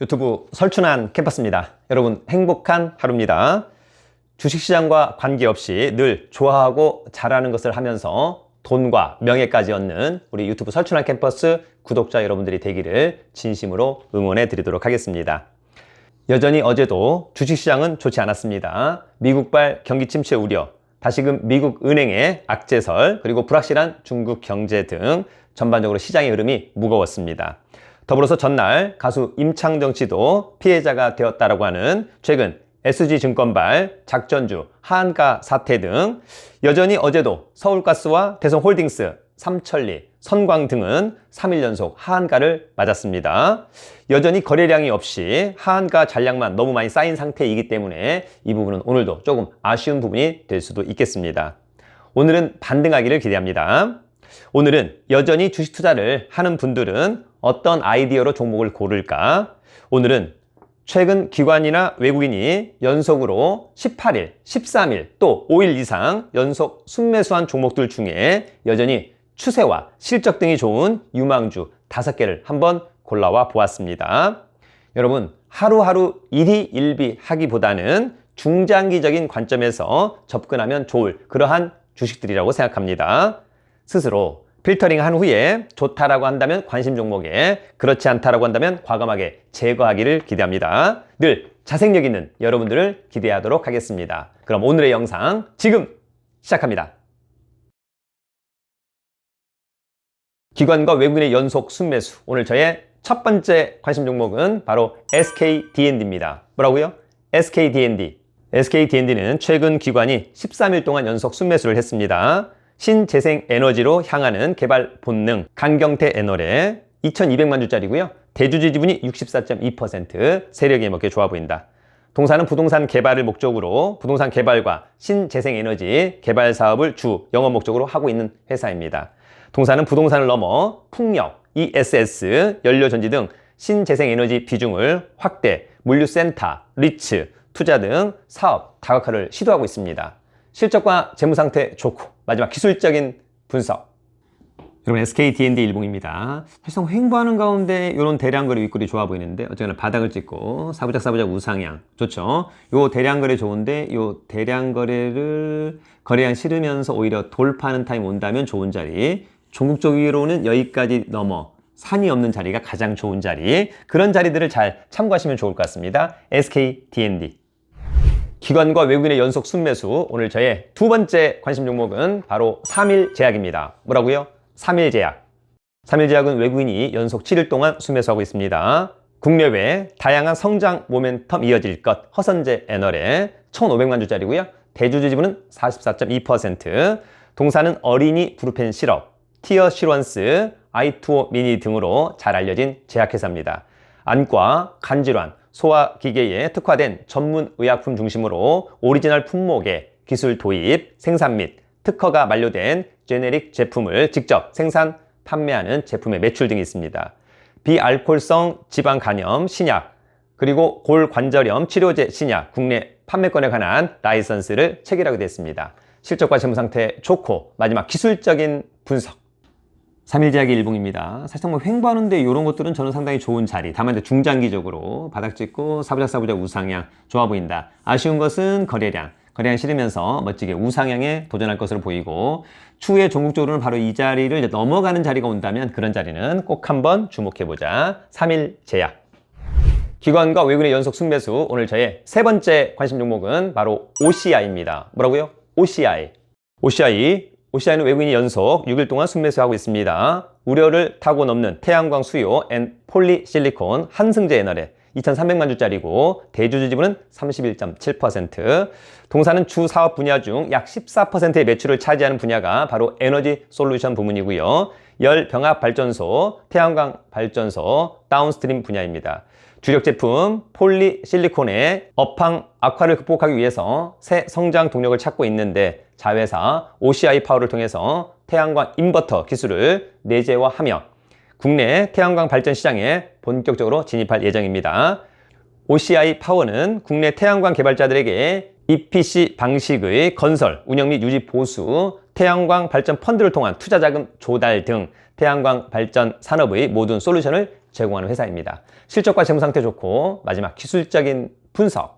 유튜브 설춘한 캠퍼스입니다. 여러분 행복한 하루입니다. 주식시장과 관계없이 늘 좋아하고 잘하는 것을 하면서 돈과 명예까지 얻는 우리 유튜브 설춘한 캠퍼스 구독자 여러분들이 되기를 진심으로 응원해 드리도록 하겠습니다. 여전히 어제도 주식시장은 좋지 않았습니다. 미국발 경기 침체 우려, 다시금 미국 은행의 악재설, 그리고 불확실한 중국 경제 등 전반적으로 시장의 흐름이 무거웠습니다. 더불어서 전날 가수 임창정 씨도 피해자가 되었다라고 하는 최근 SG증권발, 작전주, 한가 사태 등 여전히 어제도 서울가스와 대성홀딩스, 삼천리, 선광 등은 3일 연속 하한가를 맞았습니다. 여전히 거래량이 없이 하한가 잔량만 너무 많이 쌓인 상태이기 때문에 이 부분은 오늘도 조금 아쉬운 부분이 될 수도 있겠습니다. 오늘은 반등하기를 기대합니다. 오늘은 여전히 주식 투자를 하는 분들은 어떤 아이디어로 종목을 고를까? 오늘은 최근 기관이나 외국인이 연속으로 18일, 13일, 또 5일 이상 연속 순매수한 종목들 중에 여전히 추세와 실적 등이 좋은 유망주 5개를 한번 골라와 보았습니다. 여러분, 하루하루 일희 일비 하기보다는 중장기적인 관점에서 접근하면 좋을 그러한 주식들이라고 생각합니다. 스스로 필터링 한 후에 좋다라고 한다면 관심 종목에 그렇지 않다라고 한다면 과감하게 제거하기를 기대합니다. 늘 자생력 있는 여러분들을 기대하도록 하겠습니다. 그럼 오늘의 영상 지금 시작합니다. 기관과 외국인의 연속 순매수. 오늘 저의 첫 번째 관심 종목은 바로 SKDND입니다. 뭐라고요? SKDND. SKDND는 최근 기관이 13일 동안 연속 순매수를 했습니다. 신재생 에너지로 향하는 개발 본능 강경태 에너레 2200만 주짜리고요. 대주주 지분이 64.2% 세력이 먹게 좋아 보인다. 동사는 부동산 개발을 목적으로 부동산 개발과 신재생 에너지 개발 사업을 주 영업 목적으로 하고 있는 회사입니다. 동사는 부동산을 넘어 풍력, ESS, 연료전지 등 신재생 에너지 비중을 확대, 물류센터, 리츠, 투자 등 사업 다각화를 시도하고 있습니다. 실적과 재무 상태 좋고 마지막 기술적인 분석. 여러분 SK D&D 일봉입니다. 사실상 횡보하는 가운데 이런 대량거래 윗골이 좋아 보이는데 어쨌거나 바닥을 찍고 사부작 사부작 우상향 좋죠. 요 대량거래 좋은데 요 대량거래를 거래량 실으면서 오히려 돌파하는 타임 온다면 좋은 자리. 종국적으로는 여기까지 넘어 산이 없는 자리가 가장 좋은 자리. 그런 자리들을 잘 참고하시면 좋을 것 같습니다. SK D&D. 기관과 외국인의 연속 순매수 오늘 저의 두 번째 관심 종목은 바로 3일 제약입니다. 뭐라고요? 3일 제약. 3일 제약은 외국인이 연속 7일 동안 순매수하고 있습니다. 국내외 다양한 성장 모멘텀 이어질 것 허선제 에너레 1,500만 주짜리고요. 대주주 지분은 44.2%. 동사는 어린이 브루펜 시럽, 티어 시런스, 아이투오 미니 등으로 잘 알려진 제약회사입니다. 안과, 간질환, 소화기계에 특화된 전문 의약품 중심으로 오리지널 품목의 기술 도입, 생산 및 특허가 만료된 제네릭 제품을 직접 생산, 판매하는 제품의 매출 등이 있습니다. 비알콜성 지방 간염 신약, 그리고 골관절염 치료제 신약 국내 판매권에 관한 라이선스를 체결하게 됐습니다. 실적과 재무 상태 좋고 마지막 기술적인 분석. 3일제약의 일봉입니다. 사실상 뭐 횡보하는데 이런 것들은 저는 상당히 좋은 자리. 다만 이제 중장기적으로 바닥 찍고 사부작 사부작 우상향 좋아 보인다. 아쉬운 것은 거래량. 거래량 실으면서 멋지게 우상향에 도전할 것으로 보이고 추후에 종국적으로는 바로 이 자리를 넘어가는 자리가 온다면 그런 자리는 꼭 한번 주목해보자. 3일 제약. 기관과 외국인의 연속 순매수 오늘 저의 세 번째 관심 종목은 바로 OCI입니다. 뭐라고요? OCI. OCI OCI는 외국인이 연속 6일 동안 순매수하고 있습니다. 우려를 타고 넘는 태양광 수요 앤 폴리실리콘 한승제 에너레 2,300만 주짜리고 대주주 지분은 31.7%. 동사는 주 사업 분야 중 약 14%의 매출을 차지하는 분야가 바로 에너지 솔루션 부문이고요. 열 병합 발전소, 태양광 발전소, 다운스트림 분야입니다. 주력 제품 폴리실리콘의 업황 악화를 극복하기 위해서 새 성장 동력을 찾고 있는데 자회사 OCI 파워를 통해서 태양광 인버터 기술을 내재화하며 국내 태양광 발전 시장에 본격적으로 진입할 예정입니다. OCI 파워는 국내 태양광 개발자들에게 EPC 방식의 건설, 운영 및 유지 보수, 태양광 발전 펀드를 통한 투자 자금 조달 등 태양광 발전 산업의 모든 솔루션을 제공하는 회사입니다. 실적과 재무 상태 좋고 마지막 기술적인 분석.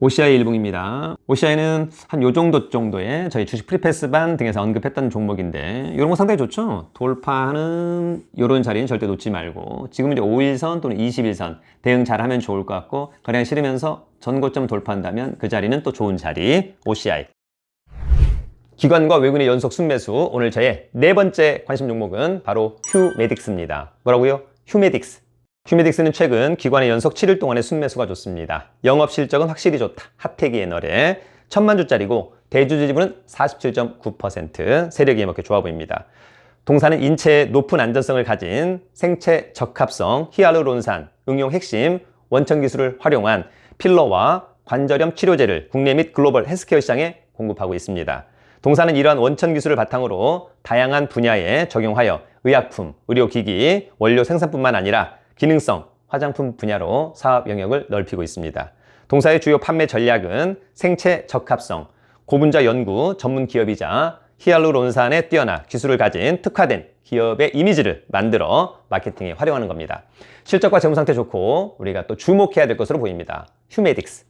OCI 일봉입니다. OCI는 한 요 정도 정도의 저희 주식 프리패스반 등에서 언급했던 종목인데 이런 거 상당히 좋죠. 돌파하는 이런 자리는 절대 놓지 말고 지금 이제 5일선 또는 21선 대응 잘하면 좋을 것 같고 거래량 실으면서 전고점 돌파한다면 그 자리는 또 좋은 자리 OCI. 기관과 외국인의 연속 순매수 오늘 저의 네 번째 관심 종목은 바로 휴메딕스입니다. 뭐라고요? 휴메딕스. 휴메딕스는 최근 기관의 연속 7일 동안의 순매수가 좋습니다. 영업 실적은 확실히 좋다. 핫테기 애널에 천만 주짜리고 대주주 지분은 47.9% 세력이 이렇게 좋아 보입니다. 동사는 인체의 높은 안전성을 가진 생체 적합성 히알루론산 응용 핵심 원천 기술을 활용한 필러와 관절염 치료제를 국내 및 글로벌 헬스케어 시장에 공급하고 있습니다. 동사는 이러한 원천 기술을 바탕으로 다양한 분야에 적용하여 의약품, 의료기기, 원료 생산뿐만 아니라 기능성, 화장품 분야로 사업 영역을 넓히고 있습니다. 동사의 주요 판매 전략은 생체 적합성, 고분자 연구 전문 기업이자 히알루론산에 뛰어나 기술을 가진 특화된 기업의 이미지를 만들어 마케팅에 활용하는 겁니다. 실적과 재무 상태 좋고 우리가 또 주목해야 될 것으로 보입니다. 휴메딕스.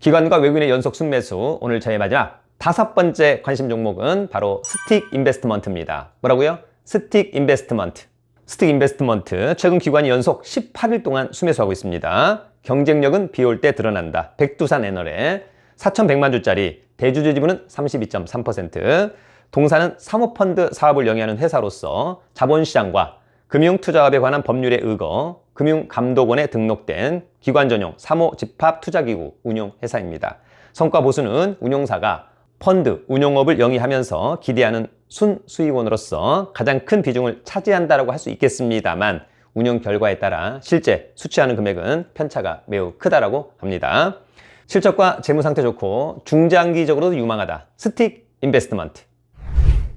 기관과 외국인의 연속 순매수 오늘 저의 마지막 다섯 번째 관심 종목은 바로 스틱 인베스트먼트입니다. 뭐라고요? 스틱 인베스트먼트. 스틱 인베스트먼트 최근 기관이 연속 18일 동안 순매수하고 있습니다. 경쟁력은 비올 때 드러난다. 백두산 애널에 4,100만 주짜리 대주주 지분은 32.3%. 동사는 사모펀드 사업을 영위하는 회사로서 자본시장과 금융투자업에 관한 법률에 의거 금융감독원에 등록된 기관 전용 사모 집합 투자기구 운용 회사입니다. 성과 보수는 운용사가 펀드 운용업을 영위하면서 기대하는 순수익원으로서 가장 큰 비중을 차지한다고 할 수 있겠습니다만 운용 결과에 따라 실제 수취하는 금액은 편차가 매우 크다라고 합니다. 실적과 재무 상태 좋고 중장기적으로도 유망하다. 스틱 인베스트먼트.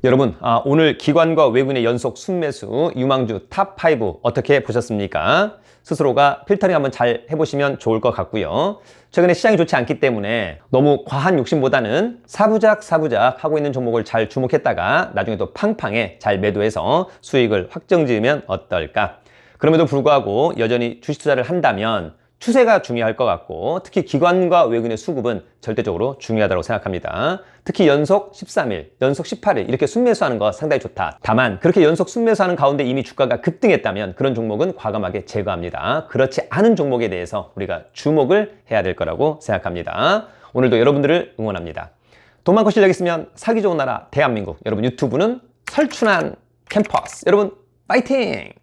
여러분, 아, 오늘 기관과 외국인의 연속 순매수 유망주 탑5 어떻게 보셨습니까? 스스로가 필터링 한번 잘 해보시면 좋을 것 같고요. 최근에 시장이 좋지 않기 때문에 너무 과한 욕심보다는 사부작 사부작 하고 있는 종목을 잘 주목했다가 나중에 또 팡팡에 잘 매도해서 수익을 확정 지으면 어떨까? 그럼에도 불구하고 여전히 주식 투자를 한다면 추세가 중요할 것 같고 특히 기관과 외국인의 수급은 절대적으로 중요하다고 생각합니다. 특히 연속 13일, 연속 18일 이렇게 순매수하는 거 상당히 좋다. 다만 그렇게 연속 순매수하는 가운데 이미 주가가 급등했다면 그런 종목은 과감하게 제거합니다. 그렇지 않은 종목에 대해서 우리가 주목을 해야 될 거라고 생각합니다. 오늘도 여러분들을 응원합니다. 돈 많고 실력 있으면 사기 좋은 나라 대한민국 여러분 유튜브는 설춘한 캠퍼스 여러분 파이팅!